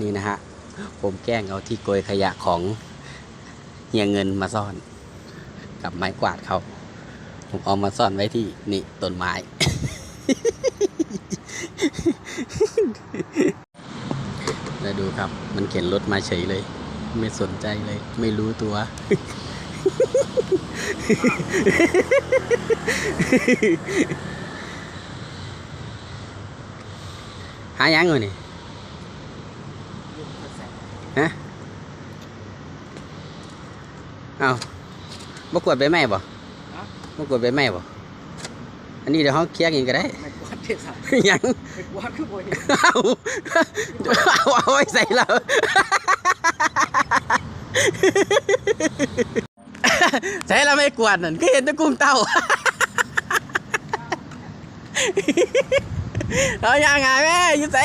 นี่นะฮะ ผมแกล้งเอาที่โกยขยะของเฮียเงินมาซ่อน กับไม้กวาดเขาผมเอามาซ่อนไว้ที่นี่ต้นไม้ แล้วดูครับ มันเข็นรถมาเฉยเลย ไม่สนใจเลย ไม่รู้ตัว หายังอยู่นี่ ฮะเอาบ่กวดใบไม้บ่ฮะบ่กวดใบไม้บ่อันนี้เดี๋ยวเขาเคลียร์กินก็ได้ไม่กวาดเด็ดสัตว์ยังไม่กวาดคือบ่เห็นเอาเอาเอาไว้ใส่เราใส่เราไม่กวาดนั่นก็เห็นแตะกุ้งเต้าเอาอย่างไงแม่อยู่ใส่